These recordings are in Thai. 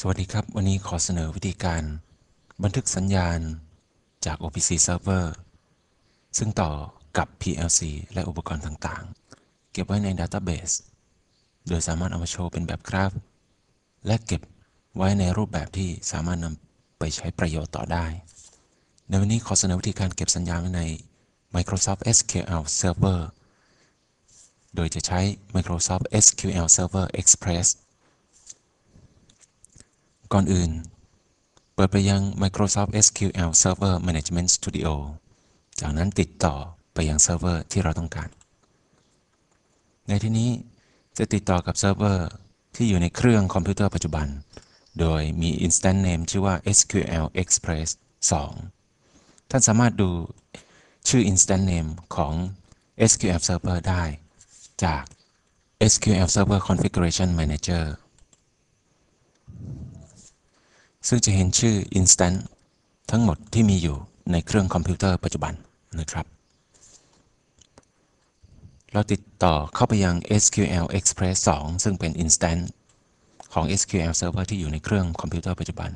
สวัสดีครับ วันนี้ขอเสนอวิธีการ บันทึกสัญญาณจาก OPC Server ซึ่งต่อกับ PLC และอุปกรณ์ต่างๆ เก็บไว้ใน Database โดยสามารถเอามาโชว์เป็นแบบกราฟ และเก็บไว้ในรูปแบบที่สามารถนำไปใช้ประโยชน์ต่อได้ ในวันนี้ขอเสนอวิธีการเก็บสัญญาณไว้ใน Microsoft SQL Server โดยจะใช้ Microsoft SQL Server Express ก่อนอื่น เปิดไปยัง Microsoft SQL Server Management Studio จากนั้นติดต่อไปยังเซิร์ฟเวอร์ที่เราต้องการ ในที่นี้จะติดต่อกับเซิร์ฟเวอร์ที่อยู่ในเครื่องคอมพิวเตอร์ปัจจุบัน โดยมี Instant Name ชื่อว่า SQL Express 2 ท่านสามารถดูชื่อ Instant Name ของ SQL Server ได้ จาก SQL Server Configuration Manager ซึ่งจะเห็นชื่อ Instant ทั้งหมดที่มีอยู่ในเครื่องคอมพิวเตอร์ปัจจุบันนะครับ เราติดต่อเข้าไปยัง SQL Express 2 ซึ่งเป็น Instant ของ SQL Server ที่อยู่ในเครื่องคอมพิวเตอร์ปัจจุบัน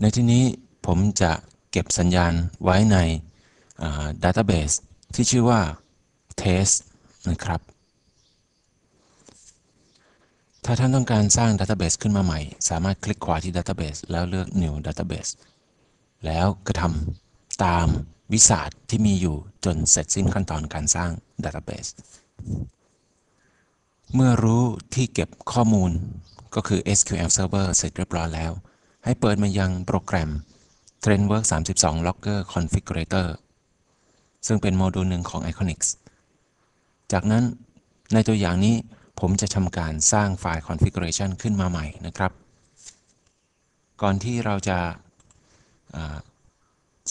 ในที่นี้ผมจะเก็บสัญญาณไว้ใน Database ที่ชื่อว่า Test นะครับ ถ้าท่านต้องการสร้าง Database ขึ้นมาใหม่ สามารถคลิกขวาที่ Database แล้วเลือก New Database แล้วกระทำตามวิสาทที่มีอยู่จนเสร็จสิ้นขั้นตอนการสร้าง Database เมื่อรู้ที่เก็บข้อมูลก็คือ SQL Server เสร็จเรียบร้อยแล้ว ให้เปิดมายังโปรแกรม TrendWorks 32 Logger Configurator ซึ่งเป็นโมดูลหนึ่งของ Iconix จากนั้นในตัวอย่างนี้ ผมจะทำการสร้างไฟล์ configuration ขึ้นมาใหม่นะครับ ก่อนที่เราจะ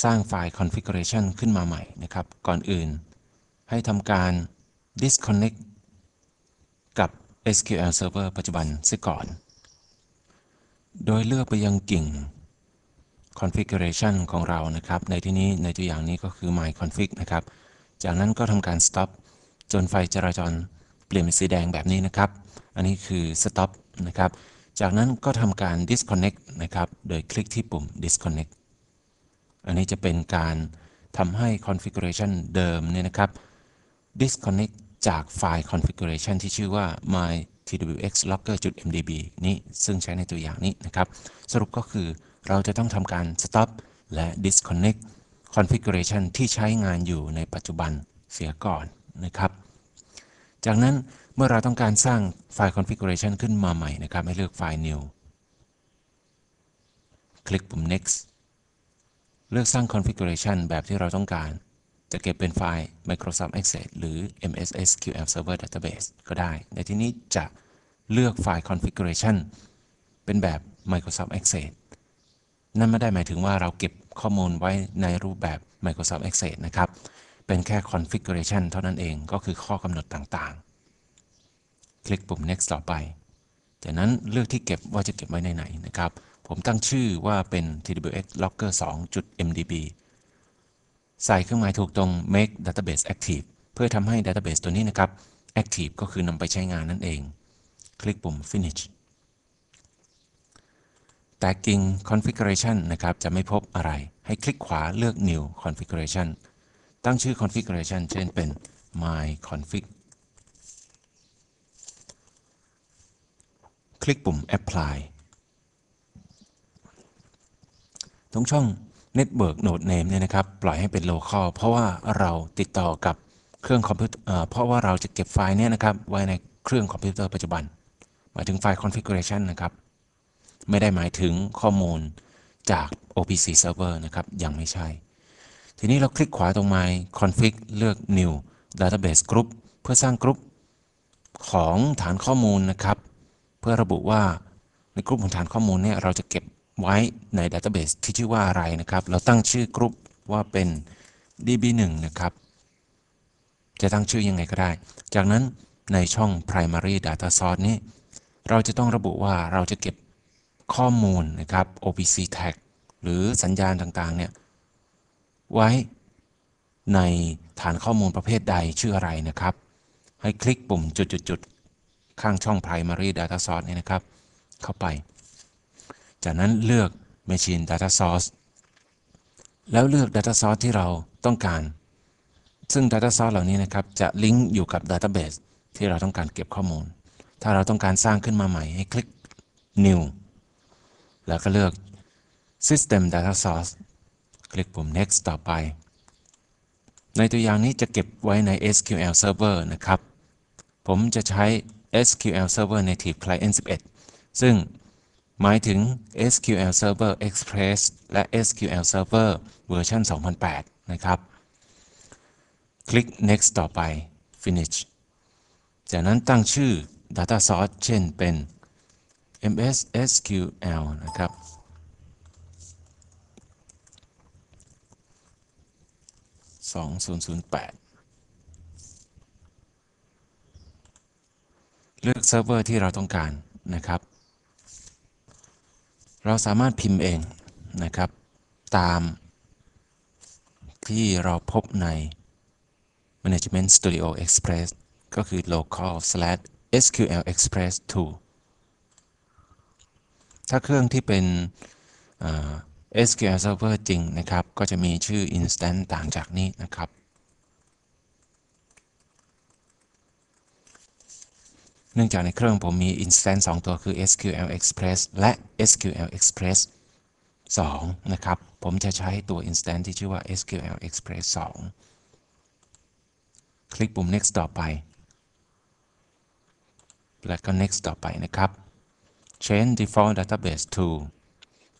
สร้างไฟล์ configuration ขึ้นมาใหม่นะครับ ก่อนอื่น ให้ทำการ disconnect กับ SQL Server ปัจจุบันเสียก่อน โดยเลือกไปยังกิ่ง configuration ของเรานะครับ ในที่นี้ในตัวอย่างนี้ก็คือ my config นะครับ จากนั้นก็ทำการ stop จนไฟจราจร ลี่ยนเป็นสีแดงแบบนี้นะครับ อันนี้คือ stop นะครับ จากนั้นก็ทำการ disconnect นะครับ โดยคลิกที่ปุ่ม disconnect อันนี้จะเป็นการทำให้ configuration เดิมเนี่ยนะครับ disconnect จากไฟล์ configuration ที่ชื่อว่า my twx logger.mdb นี้ซึ่งใช้ในตัวอย่างนี้นะครับ สรุปก็คือเราจะต้องทำการ stop และ disconnect configuration ที่ใช้งานอยู่ในปัจจุบันเสียก่อนนะครับ จากนั้นเมื่อเราต้องการสร้างไฟล์ configuration ขึ้นมาใหม่นะครับ ให้เลือกไฟล์ new คลิกปุ่ม next เลือกสร้าง configuration แบบที่เราต้องการ จะเก็บเป็นไฟล์ Microsoft Access หรือ MS SQL Server Database ก็ได้ ในที่นี้จะเลือกไฟล์ configuration เป็นแบบ Microsoft Access นั่นไม่ได้หมายถึงว่าเราเก็บข้อมูลไว้ในรูปแบบ Microsoft Access นะครับ เป็นแค่ configuration เท่านั้นเองก็คือข้อกำหนดต่างๆ คลิกปุ่ม next ต่อไปจากนั้นเลือกที่เก็บว่าจะเก็บไว้ในไหนนะครับ ผมตั้งชื่อว่าเป็น twx logger 2.mdb ใส่เครื่องหมายถูกตรง make database active เพื่อทำให้ database ตัวนี้นะครับ active ก็คือนำไปใช้งานนั่นเอง คลิกปุ่ม finish tagging configuration นะครับ จะไม่พบอะไร ให้คลิกขวาเลือก new configuration ตั้งชื่อ configuration เช่นเป็น my config คลิกปุ่ม apply ตรงช่อง network node name เนี่ยนะครับ ปล่อยให้เป็น local เพราะว่าเราติดต่อกับเครื่องคอมพิวเตอร์เพราะว่าเราจะเก็บไฟล์เนี่ยนะครับไว้ในเครื่องคอมพิวเตอร์ปัจจุบัน หมายถึงไฟล์ configuration นะครับ ไม่ได้หมายถึงข้อมูลจาก OPC server นะครับ ยังไม่ใช่ ทีนี้เราคลิกขวาตรง my config เลือก new database group เพื่อสร้างกรุ๊ปของฐานข้อมูลนะครับ เพื่อระบุว่าในกรุ๊ปของฐานข้อมูลเนี่ยเราจะเก็บไว้ใน database ที่ชื่อว่าอะไรนะครับ เราตั้งชื่อกรุ๊ปว่าเป็น db1 นะครับ จะตั้งชื่อยังไงก็ได้ จากนั้นในช่อง primary data source นี้ เราจะต้องระบุว่าเราจะเก็บข้อมูลนะครับ OPC tag หรือสัญญาณต่างๆเนี่ย ไว้ในฐานข้อมูลประเภทใดชื่ออะไรนะครับ ให้คลิกปุ่มจุดๆข้างช่อง primary data source เนี่ยนะครับ เข้าไป จากนั้นเลือก machine data source แล้วเลือก data source ที่เราต้องการ ซึ่ง data source เหล่านี้นะครับจะลิงก์อยู่กับ database ที่เราต้องการเก็บข้อมูล ถ้าเราต้องการสร้างขึ้นมาใหม่ให้คลิก new แล้วก็เลือก system data source คลิกปุ่ม next ต่อไป ในตัวอย่างนี้จะเก็บไว้ใน SQL Server นะครับ ผมจะใช้ SQL Server Native Client 11 ซึ่งหมายถึง SQL Server Express และ SQL Server เวอร์ชัน2008 นะครับ คลิก next ต่อไป finish จากนั้นตั้งชื่อ data source เช่นเป็น MS SQL นะครับ 2008 เลือกเซิร์ฟเวอร์ที่เราต้องการนะครับ เราสามารถพิมพ์เองนะครับ ตามที่เราพบใน Management Studio Express ก็คือ local slash SQL Express 2 ถ้าเครื่องที่เป็น SQL Server จริงนะครับ ก็จะมีชื่อ instance ต่างจากนี้นะครับ เนื่องจากในเครื่องผมมี instance 2 ตัวคือ SQL Express และ SQL Express 2 นะครับ ผมจะใช้ตัว instance ที่ชื่อว่า SQL Express 2 คลิกปุ่ม next ต่อไป และก็ next ต่อไปนะครับ change default database to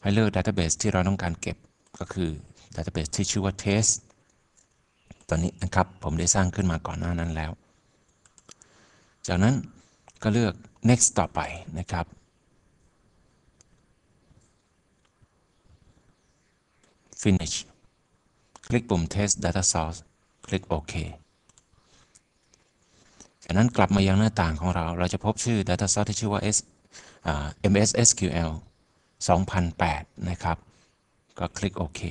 ให้เลือก database ที่เราต้องการเก็บก็คือ database ที่ชื่อว่า test ตอนนี้นะครับผมได้สร้างขึ้นมาก่อนหน้านั้นแล้ว จากนั้นก็เลือก next ต่อไปนะครับ finish คลิกปุ่ม test data source คลิกโอเคจากนั้นกลับมายังหน้าต่างของเรา เราจะพบชื่อ data source ที่ชื่อว่า S MS SQL 2008 นะครับ ก็คลิกโอเค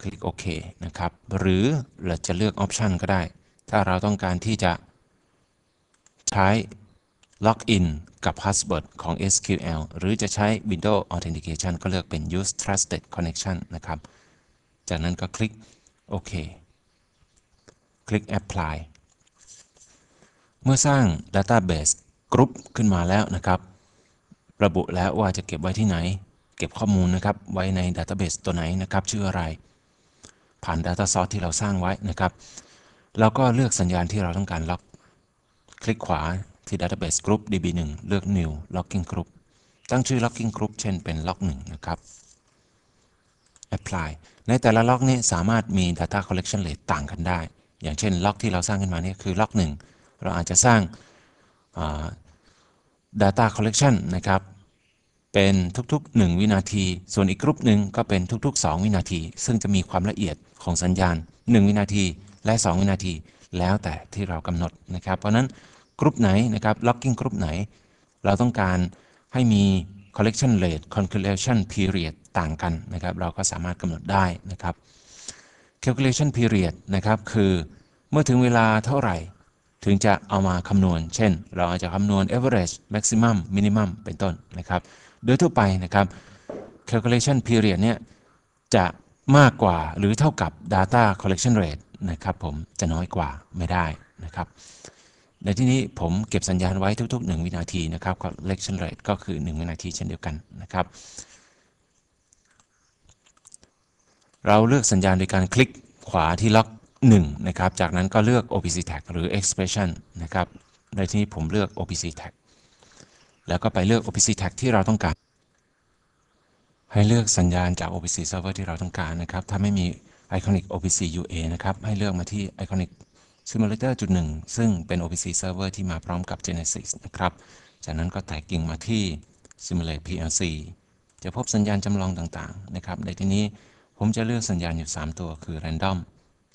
คลิกโอเคนะครับ หรือเราจะเลือกออปชันก็ได้ ถ้าเราต้องการที่จะใช้ล็อกอินกับ Password ของ SQL หรือจะใช้ Windows Authentication ก็เลือกเป็น Use Trusted Connection นะครับ จากนั้นก็คลิกโอเค คลิก Apply เมื่อสร้าง Database Group ขึ้นมาแล้วนะครับ ระบุแล้วว่าจะเก็บไว้ที่ไหน เก็บข้อมูลนะครับไว้ใน Database ตัวไหนนะครับ ชื่ออะไร ผ่าน Data Source ที่เราสร้างไว้นะครับแล้วก็เลือกสัญญาณที่เราต้องการล็อก คลิกขวาที่ Database Group DB1 เลือก New Logging Group ตั้งชื่อ Logging Group เช่นเป็น Log 1นะครับ Apply ในแต่ละล็อกนี้สามารถมี Data Collection Rate ต่างกันได้ อย่างเช่นล็อกที่เราสร้างขึ้นมานี่คือล็อก1เราอาจจะสร้าง Data Collection นะครับ เป็นทุกๆ 1 วินาที ส่วนอีกกรุ๊ปหนึ่งก็เป็นทุกๆ 2 วินาที ซึ่งจะมีความละเอียดของสัญญาณ 1 วินาทีและ 2 วินาที แล้วแต่ที่เรากำหนดนะครับ เพราะนั้นกรุ๊ปไหนนะครับ Logging กรุ๊ปไหน เราต้องการให้มี collection rate calculation period ต่างกันนะครับ เราก็สามารถกำหนดได้นะครับ calculation period นะครับ คือเมื่อถึงเวลาเท่าไหร่ ถึงจะเอามาคำนวณ เช่น เราอาจจะคำนวณ average maximum minimum เป็นต้นนะครับ โดยทั่วไปนะครับ calculation period เนี่ยจะมากกว่าหรือเท่ากับ data collection rate นะครับผมจะน้อยกว่าไม่ได้นะครับ ในที่นี้ผมเก็บสัญญาณไว้ทุก ๆ 1 วินาทีนะครับ collection rate ก็คือ 1 วินาทีเช่นเดียวกันนะครับ เราเลือกสัญญาณโดยการคลิกขวาที่ล็อก 1นะครับ จากนั้นก็เลือก OPC tag หรือ expression นะครับ ในที่นี้ผมเลือก OPC tag แล้วก็ไปเลือก OPC tag ที่เราต้องการ ให้เลือกสัญญาณจาก OPC server ที่เราต้องการนะครับ ถ้าไม่มี Iconic OPC UA นะครับ ให้เลือกมาที่ Iconic Simulator จุดหนึ่งซึ่งเป็น OPC server ที่มาพร้อมกับ Genesis นะครับ จากนั้นก็แตกกิ่งมาที่ Simulate PLC จะพบสัญญาณจำลองต่างๆนะครับ ในที่นี้ผมจะเลือกสัญญาณอยู่ 3 ตัวคือ Random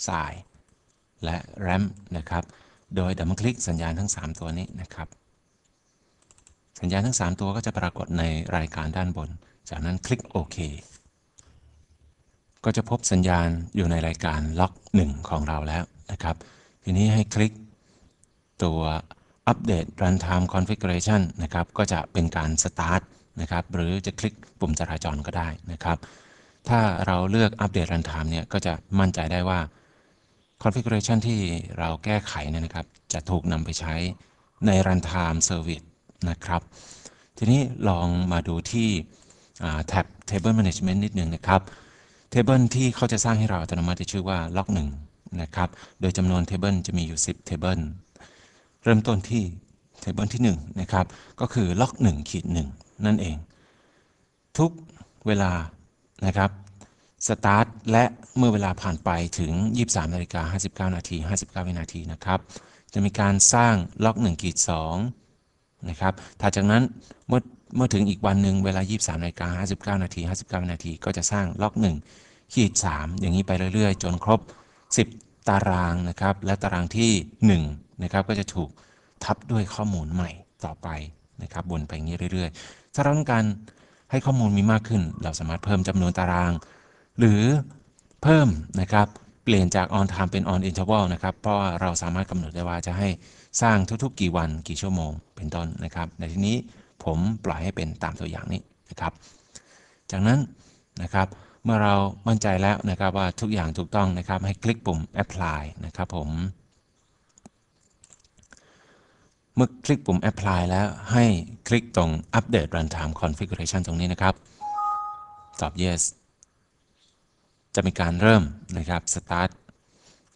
Sine และ RAM นะครับ โดยดับเบิลคลิกสัญญาณทั้ง 3 ตัวนี้นะครับ สัญญาณทั้ง 3 ตัวก็จะปรากฏในรายการด้านบน จากนั้นคลิกโอเคก็จะพบสัญญาณอยู่ในรายการล็อก 1 ของเราแล้วนะครับ ทีนี้ให้คลิกตัวอัปเดต runtime configuration นะครับ ก็จะเป็นการ start นะครับ หรือจะคลิกปุ่มจราจรก็ได้นะครับ ถ้าเราเลือกอัปเดต runtime เนี่ย ก็จะมั่นใจได้ว่า configuration ที่เราแก้ไขเนี่ยนะครับ จะถูกนำไปใช้ใน runtime service นะครับ ทีนี้ลองมาดูที่แท็บ table management นิดนึงนะครับ table ที่เขาจะสร้างให้เราอัตโนมัติจะชื่อว่า log 1นะครับ โดยจำนวน table จะมีอยู่ 10 table เริ่มต้นที่ table ที่1นะครับก็คือ log 1ขีด1นั่นเอง ทุกเวลานะครับ start และเมื่อเวลาผ่านไปถึง 23นาฬิกา59 นาที 59 วินาทีนะครับ จะมีการสร้าง log 1ขีด2นะครับถัดจากนั้นเมื่อเมื่อถึงอีกวันหนึ่งเวลา 23นาฬิกา59 นาที 59 วินาที ก็จะสร้างล็อก1ขีด3อย่างนี้ไปเรื่อยๆ จนครบ 10 ตารางนะครับ และตารางที่ 1 นะครับ ก็จะถูกทับด้วยข้อมูลใหม่ต่อไปนะครับวนไปอย่างนี้เรื่อยๆ ถ้าเราต้องการให้ข้อมูลมีมากขึ้น เราสามารถเพิ่มจำนวนตาราง หรือเพิ่มนะครับเปลี่ยนจาก on time เป็น on interval นะครับ เพราะว่าเราสามารถกำหนดได้ว่าจะให้สร้างทุกๆ กี่วันกี่ชั่วโมงเป็นต้นนะครับในที่นี้ผมปล่อยให้เป็นตามตัวอย่างนี้นะครับ จากนั้นนะครับเมื่อเรามั่นใจแล้วนะครับว่าทุกอย่างถูกต้องนะครับ ให้คลิกปุ่ม apply นะครับผม เมื่อคลิกปุ่ม apply แล้วให้คลิกตรง update runtime configuration ตรงนี้นะครับ ตอบ yes จะมีการเริ่มนะครับ start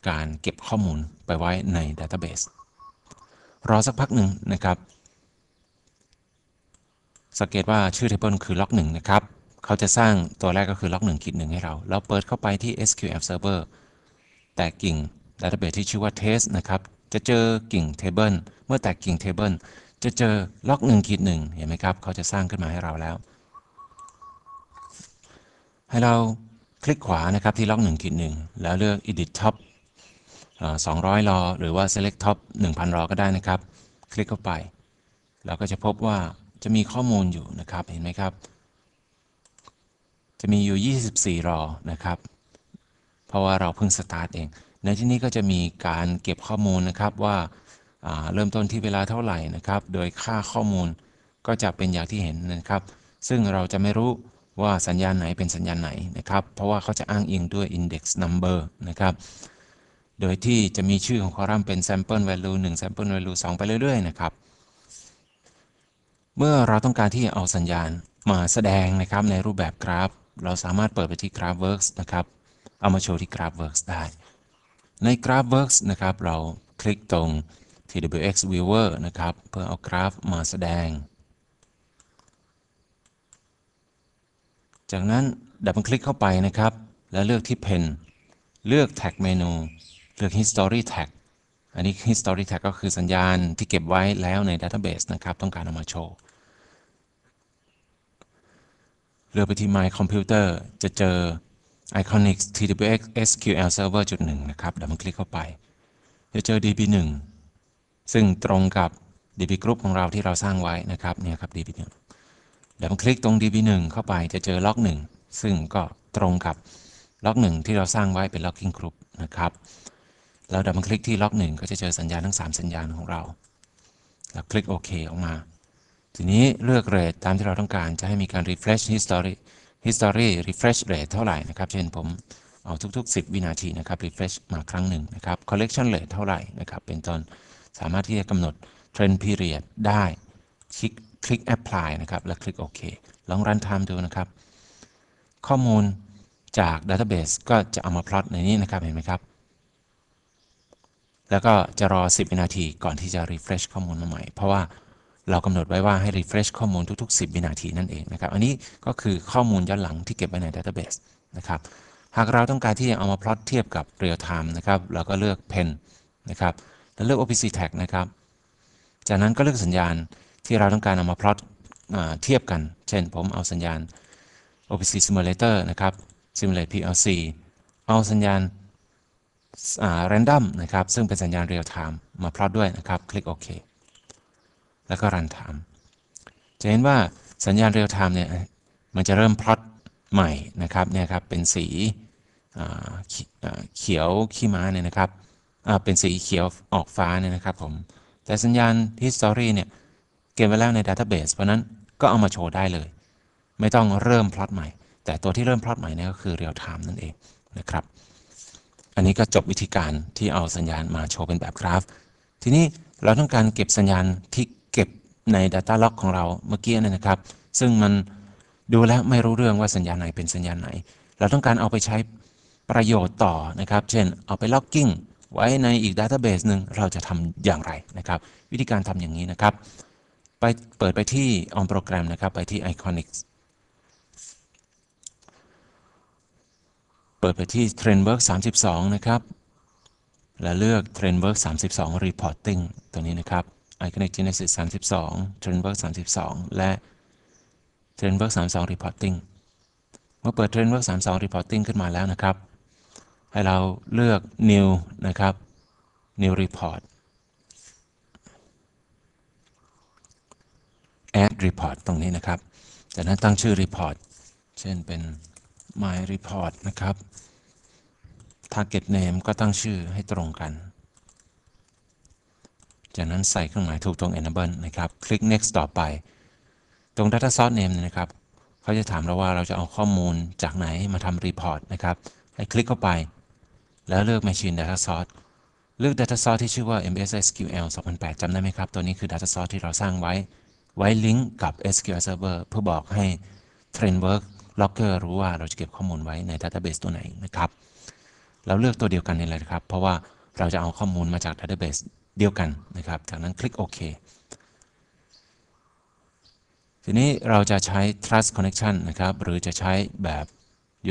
การเก็บข้อมูลไปไว้ใน database รอสักพักหนึ่งนะครับ สังเกตว่าชื่อ table คือ log 1นะครับ เขาจะสร้างตัวแรกก็คือ log 1ขีด1ให้เราเราเปิดเข้าไปที่ SQL Server แตกกิ่ง database ที่ชื่อว่า test นะครับ จะเจอกิ่ง table เมื่อแตกกิ่ง table จะเจอ log 1ขีด1เห็นไหมครับ เขาจะสร้างขึ้นมาให้เราแล้ว ให้เรา คลิกขวานะครับที่ log 1ขีด1แล้วเลือก edit top 200 รอ หรือว่า select top 1,000 รอก็ได้นะครับ คลิกเข้าไป เราก็จะพบว่าจะมีข้อมูลอยู่นะครับ เห็นไหมครับ จะมีอยู่ 24 รอนะครับ เพราะว่าเราเพิ่งสตาร์ทเอง ในที่นี้ก็จะมีการเก็บข้อมูลนะครับว่าเริ่มต้นที่เวลาเท่าไหร่นะครับ โดยค่าข้อมูลก็จะเป็นอย่างที่เห็นนะครับ ซึ่งเราจะไม่รู้ ว่าสัญญาณไหนเป็นสัญญาณไหนนะครับ เพราะว่าเขาจะอ้างอิงด้วย index number นะครับ โดยที่จะมีชื่อของคอลัมน์เป็น sample value 1 sample value 2 ไปเรื่อย ๆ นะครับ เมื่อเราต้องการที่จะเอาสัญญาณมาแสดงนะครับในรูปแบบกราฟ เราสามารถเปิดไปที่ GraphWorks นะครับ เอามาโชว์ที่ GraphWorks ได้ ใน GraphWorks นะครับ เราคลิกตรง TWX Viewer นะครับ เพื่อเอากราฟมาแสดง จากนั้นดับเบิลคลิกเข้าไปนะครับ แล้วเลือกที่ Pen เลือก Tag เมนู เลือก History Tag อันนี้ History Tag ก็คือสัญญาณที่เก็บไว้แล้วใน Database นะครับ ต้องการเอามาโชว์ เลือกไปที่ My Computer จะเจอ Iconic TWX SQL Server จุดหนึ่งนะครับดับเบิลคลิกเข้าไป จะเจอ DB1 ซึ่งตรงกับ DB Group ของเราที่เราสร้างไว้นะครับเนี่ยครับ DB1 เดับเบิลคลิกตรง DB1 เข้าไปจะเจอล็อก 1 ซึ่งก็ตรงกับล็อก 1 ที่เราสร้างไว้เป็น Locking Group นะครับแล้วดับเบิลคลิกที่ล็อก 1 ก็จะเจอสัญญาณทั้ง 3 สัญญาณของเราแล้วคลิกโอเคออกมาทีนี้เลือกเรทตามที่เราต้องการจะให้มีการ refresh history history refresh rate เท่าไหร่นะครับ เช่นผมเอาทุก ๆ 10 วินาทีนะครับ refresh มาครั้งหนึ่งนะครับ collection rate เท่าไหร่นะครับ เป็นต้นสามารถที่จะกำหนด trend period ได้คลิก คลิก apply นะครับ แล้วคลิกโอเคลองรัน time ดูนะครับ ข้อมูลจาก database ก็จะเอามาพลอตในนี้นะครับ เห็นไหมครับ แล้วก็จะรอ 10 วินาทีก่อนที่จะ refresh ข้อมูลมาใหม่ เพราะว่าเรากำหนดไว้ว่าให้ refresh ข้อมูลทุก ๆ 10 วินาทีนั่นเองนะครับ อันนี้ก็คือข้อมูลย้อนหลังที่เก็บไว้ใน database นะครับ หากเราต้องการที่จะเอามาพลอตเทียบกับ real time นะครับ เราก็เลือก pen นะครับ แล้วเลือก OPC tag นะครับ จากนั้นก็เลือกสัญญาณ ที่เราต้องการเอามาพลอตเทียบกัน เช่นผมเอาสัญญาณ OPC Simulator นะครับ Simulate PLC เอาสัญญาณ random นะครับ ซึ่งเป็นสัญญาณ real time มาพลอตด้วยนะครับ คลิกโอเคแล้วก็ run time จะเห็นว่าสัญญาณ real time เนี่ย มันจะเริ่มพลอตใหม่นะครับ เนี่ยครับ เป็นสีเขียวขี้ม้าเนี่ยนะครับ เป็นสีเขียวออกฟ้าเนี่ยนะครับผม แต่สัญญาณ history เนี่ย ก็บไว้แล้วใน database เพราะนั้นก็เอามาโชว์ได้เลย ไม่ต้องเริ่มพลอตใหม่ แต่ตัวที่เริ่มพลอตใหม่นี่ก็คือ real time นั่นเองนะครับ อันนี้ก็จบวิธีการที่เอาสัญญาณมาโชว์เป็นแบบกราฟ ทีนี้เราต้องการเก็บสัญญาณที่เก็บใน Data Log ของเราเมื่อกี้เนยนะครับ ซึ่งมันดูแล้วไม่รู้เรื่องว่าสัญญาณไหนเป็นสัญญาณไหน เราต้องการเอาไปใช้ประโยชน์ต่อนะครับ เช่น เอาไป logging ไว้ในอีก database หนึ่งเราจะทำอย่างไรนะครับ วิธีการทำอย่างนี้นะครับ ไปเปิดไปที่ on program นะครับ ไปที่ iconics เปิดไปที่ Trendwork 32 นะครับ และเลือก Trendwork 32 Reporting ตัวนี้นะครับ Iconic Genesis 32 Trendwork 32 และ Trendwork 32 Reporting เมื่อเปิด Trendwork 32 Reporting ขึ้นมาแล้วนะครับ ให้เราเลือก New นะครับ New Report Add Report ตรงนี้นะครับ จากนั้นตั้งชื่อ Report เช่นเป็น My Report นะครับ Target Name ก็ตั้งชื่อให้ตรงกัน จากนั้นใส่เครื่องหมายถูกตรง Enable นะครับ คลิก Next ต่อไป ตรง Data Source Name เนี่ยนะครับ เขาจะถามเราว่าเราจะเอาข้อมูลจากไหนมาทำ Report นะครับ ให้คลิกเข้าไป แล้วเลือก Machine Data Source เลือก Data Source ที่ชื่อว่า MS SQL 2008จำได้ไหมครับ ตัวนี้คือ Data Source ที่เราสร้างไว้ ไว้ลิงก์กับ SQL Server เพื่อบอกให้ Trendwork Logger รู้ว่าเราจะเก็บข้อมูลไว้ใน Database ตัวไหนนะครับเราเลือกตัวเดียวกันนี่แหละครับ เพราะว่าเราจะเอาข้อมูลมาจาก Database เดียวกันนะครับ จากนั้นคลิกโอเคทีนี้เราจะใช้ trust connection นะครับ หรือจะใช้แบบ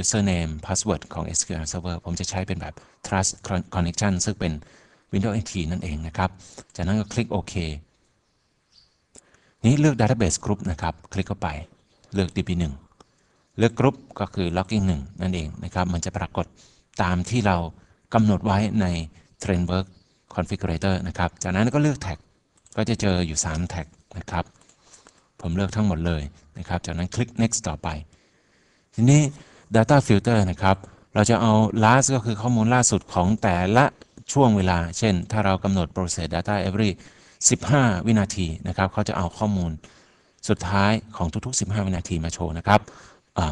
username password ของ SQL Server ผมจะใช้เป็นแบบ trust connection ซึ่งเป็น Windows NT นั่นเองนะครับ จากนั้นก็คลิกโอเค นี้เลือก database group นะครับ คลิกเข้าไปเลือก db1 เลือก group ก็คือ logging 1นั่นเองนะครับ มันจะปรากฏตามที่เรากำหนดไว้ใน Trendwork Configurator นะครับ จากนั้นก็เลือก tag ก็จะเจออยู่3 tag นะครับ ผมเลือกทั้งหมดเลยนะครับ จากนั้นคลิก next ต่อไป ทีนี้ data filter นะครับ เราจะเอา last ก็คือข้อมูลล่าสุดของแต่ละช่วงเวลา เช่น ถ้าเรากำหนด process data every 15 วินาทีนะครับเขาจะเอาข้อมูลสุดท้ายของทุกๆ 15 วินาทีมาโชว์นะครับ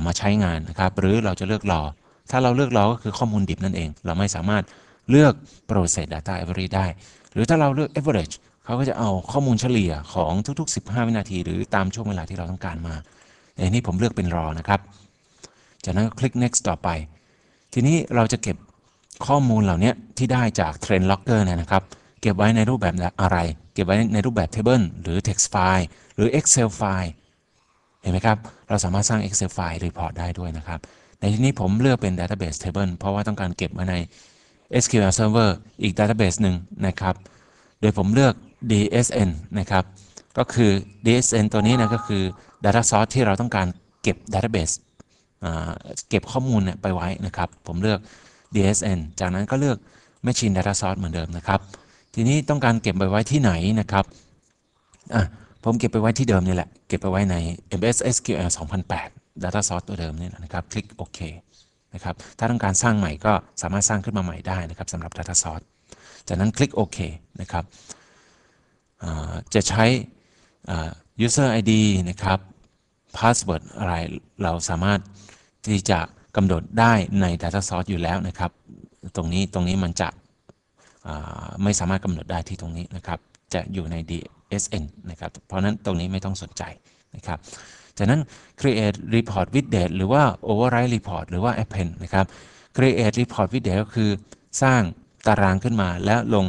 มาใช้งานนะครับ หรือเราจะเลือกรอ ถ้าเราเลือกรอก็คือข้อมูลดิบนั่นเอง เราไม่สามารถเลือก process data every ได้ หรือถ้าเราเลือก average เขาก็จะเอาข้อมูลเฉลี่ยของทุก ๆ 15 วินาที หรือตามช่วงเวลาที่เราต้องการมาในนี้ผมเลือกเป็นรอนะครับ จากนั้นก็คลิก next ต่อไป ทีนี้เราจะเก็บข้อมูลเหล่านี้ที่ได้จาก Trend Logger นะครับ เก็บไว้ในรูปแบบอะไร เก็บไว้ในรูปแบบ table หรือ text file หรือ excel file เห็นไหมครับ เราสามารถสร้าง excel file report ได้ด้วยนะครับ ในที่นี้ผมเลือกเป็น database table เพราะว่าต้องการเก็บไว้ใน SQL Server อีก database หนึ่งนะครับ โดยผมเลือก DSN นะครับ ก็คือ DSN ตัวนี้นะก็คือ data source ที่เราต้องการเก็บ database เก็บข้อมูลไปไว้นะครับ ผมเลือก DSN จากนั้นก็เลือก Machine Data Source เหมือนเดิมนะครับ ทีนี้ต้องการเก็บไปไว้ที่ไหนนะครับอะผมเก็บไปไว้ที่เดิมนี่แหละ เก็บไปไว้ใน MS SQL 2008 Data Source ตัวเดิมนี่นะครับ คลิกโอเคนะครับ ถ้าต้องการสร้างใหม่ก็สามารถสร้างขึ้นมาใหม่ได้นะครับสำหรับ Data Source จากนั้นคลิกโอเคนะครับจะใช้ user ID นะครับ password อะไรเราสามารถที่จะกำหนดได้ใน Data Source อยู่แล้วนะครับ ตรงนี้ตรงนี้มันจะ ไม่สามารถกำหนดได้ที่ตรงนี้นะครับ จะอยู่ใน DSN นะครับ เพราะนั้นตรงนี้ไม่ต้องสนใจนะครับ จากนั้น create report with date หรือว่า override report หรือว่า append นะครับ create report with date ก็คือสร้างตารางขึ้นมาแล้วลง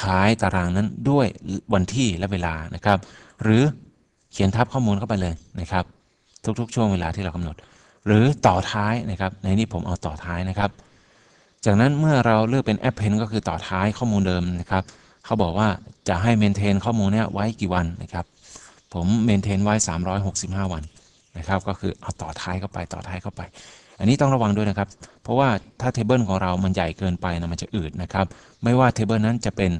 ท้ายตารางนั้นด้วยวันที่และเวลานะครับ หรือเขียนทับข้อมูลเข้าไปเลยนะครับ ทุกๆ ช่วงเวลาที่เรากำหนด หรือต่อท้ายนะครับ ในนี้ผมเอาต่อท้ายนะครับ จากนั้นเมื่อเราเลือกเป็น append ก็คือต่อท้ายข้อมูลเดิมนะครับ เขาบอกว่าจะให้ maintain ข้อมูลเนี้ยไว้กี่วันนะครับ ผม maintain ไว้ 365 วันนะครับ ก็คือเอาต่อท้ายเข้าไปต่อท้ายเข้าไป อันนี้ต้องระวังด้วยนะครับ เพราะว่าถ้า table ของเรามันใหญ่เกินไปนะมันจะอืดนะครับ ไม่ว่า table นั้นจะเป็น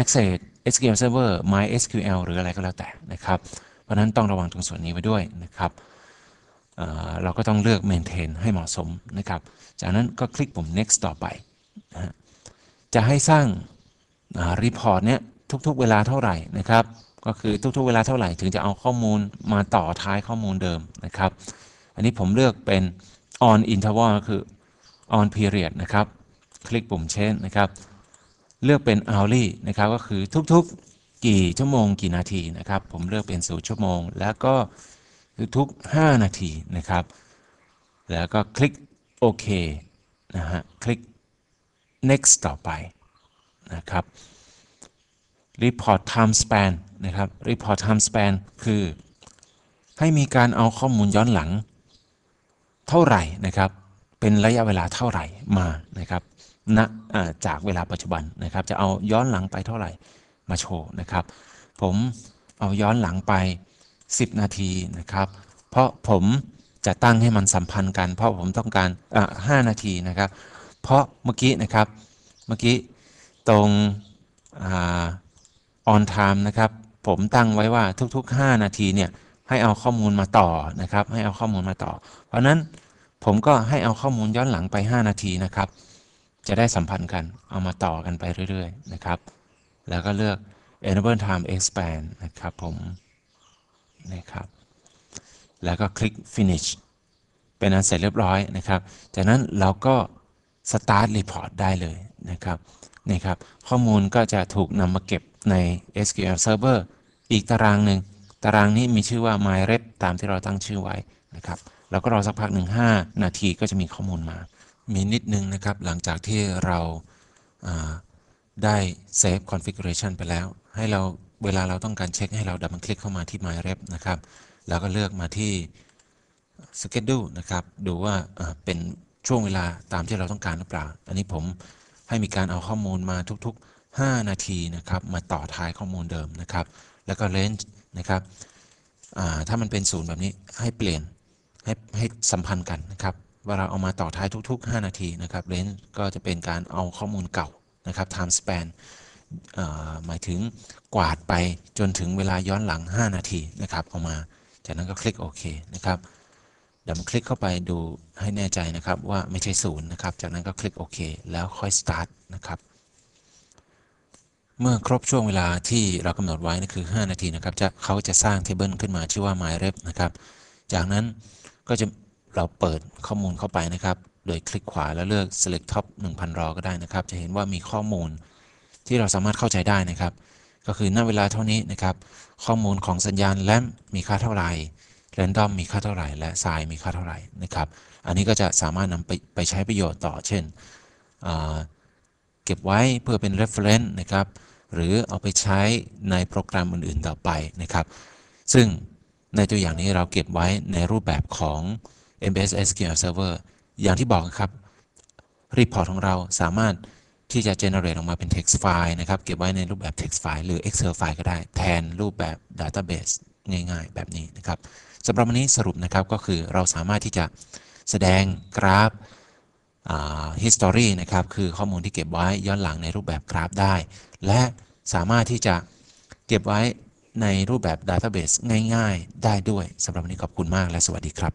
Access SQL Server MySQL หรืออะไรก็แล้วแต่นะครับ เพราะนั้นต้องระวังตรงส่วนนี้ไว้ด้วยนะครับ เราก็ต้องเลือก maintain ให้เหมาะสมนะครับ จากนั้นก็คลิกปุ่ม next ต่อไปนะจะให้สร้าง report เนี้ยทุกๆเวลาเท่าไหร่นะครับ ก็คือทุกๆเวลาเท่าไหร่ถึงจะเอาข้อมูลมาต่อท้ายข้อมูลเดิมนะครับ อันนี้ผมเลือกเป็น on interval ก็คือ on period นะครับ คลิกปุ่ม change นะครับ เลือกเป็น hourly นะครับ ก็คือทุกๆกี่ชั่วโมงกี่นาทีนะครับ ผมเลือกเป็นศูชั่วโมง แล้วก็ ทุก 5 นาทีนะครับ แล้วก็คลิกโอเคนะฮะคลิก next ต่อไปนะครับ report time span นะครับ report time span คือให้มีการเอาข้อมูลย้อนหลัง เท่าไหร่นะครับ เป็นระยะเวลาเท่าไหร่มานะครับณอ่าจากเวลาปัจจุบันนะครับ จะเอาย้อนหลังไปเท่าไหร่มาโชว์นะครับ ผมเอาย้อนหลังไป 10 นาทีนะครับ เพราะผมจะตั้งให้มันสัมพันธ์กัน เพราะผมต้องการอ่า5นาทีนะครับ เพราะเมื่อกี้นะครับเมื่อกี้ตรงอ่า on time นะครับ ผมตั้งไว้ว่าทุกๆ 5 นาทีเนี่ยให้เอาข้อมูลมาต่อนะครับ ให้เอาข้อมูลมาต่อ เพราะฉะนั้นผมก็ให้เอาข้อมูลย้อนหลังไป 5 นาทีนะครับ จะได้สัมพันธ์กันเอามาต่อกันไปเรื่อยๆนะครับ แล้วก็เลือก enable time expand นะครับผม นะครับ แล้วก็คลิก finish เป็นอันเสร็จเรียบร้อยนะครับ จากนั้นเราก็ start report ได้เลยนะครับนี่ครับ ข้อมูลก็จะถูกนำมาเก็บใน SQL Server อีกตารางหนึ่ง ตารางนี้มีชื่อว่า myrep ตามที่เราตั้งชื่อไว้นะครับแล้วก็รอสักพักหนึ่ง5นาทีก็จะมีข้อมูลมา มีนิดนึงนะครับ หลังจากที่เราาได้ save configuration ไปแล้ว ให้เรา เวลาเราต้องการเช็คให้เราดับเบิลคลิกเข้ามาที่ myrep นะครับแล้วก็เลือกมาที่ schedule นะครับ ดูว่าเป็นช่วงเวลาตามที่เราต้องการหรือเปล่า อันนี้ผมให้มีการเอาข้อมูลมาทุกๆ 5 นาทีนะครับ มาต่อท้ายข้อมูลเดิมนะครับ แล้วก็ range นะครับถ้ามันเป็นศูนย์แบบนี้ให้เปลี่ยนให้ให้สัมพันธ์กันนะครับว่าเราเอามาต่อท้ายทุก ๆ 5 นาทีนะครับ range ก็จะเป็นการเอาข้อมูลเก่านะครับ time span หมายถึงกวาดไปจนถึงเวลาย้อนหลัง 5 นาทีนะครับเอามา จากนั้นก็คลิกโอเคนะครับเดี๋ยวมคลิกเข้าไปดูให้แน่ใจนะครับว่าไม่ใช่ศูนย์นะครับ จากนั้นก็คลิกโอเคแล้วค่อย start นะครับเมื่อครบช่วงเวลาที่เรากำหนดไว้นั่นคือ 5 นาทีนะครับจะเขาจะสร้างเทเบิลขึ้นมาชื่อว่า myrep นะครับ จากนั้นก็จะเราเปิดข้อมูลเข้าไปนะครับ โดยคลิกขวาแล้วเลือก select top 1000 raw ก็ได้นะครับ จะเห็นว่ามีข้อมูล ที่เราสามารถเข้าใจได้นะครับ ก็คือณเวลาเท่านี้นะครับ ข้อมูลของสัญญาณแลมมีค่าเท่าไหร่ random มีค่าเท่าไหร่ และ size มีค่าเท่าไหร่นะครับ อันนี้ก็จะสามารถนำไปไปใช้ประโยชน์ต่อ เช่น เก็บไว้เพื่อเป็น reference นะครับ หรือเอาไปใช้ในโปรแกรมอื่น ๆ ต่อไปนะครับ ซึ่งในตัวอย่างนี้เราเก็บไว้ในรูปแบบของ MBS SQL Server อย่างที่บอกครับ report ของเราสามารถ ที่จะ generate ออกมาเป็น text file นะครับ เก็บไว้ในรูปแบบ text file หรือ Excel file ก็ได้แทนรูปแบบ database ง่าย ๆ แบบนี้นะครับสำหรับวันนี้สรุปนะครับก็คือเราสามารถที่จะแสดงกราฟ history นะครับ คือข้อมูลที่เก็บไว้ย้อนหลังในรูปแบบกราฟได้ และสามารถที่จะเก็บไว้ในรูปแบบ Database ง่าย ๆ ได้ด้วยสำหรับวันนี้ขอบคุณมากและสวัสดีครับ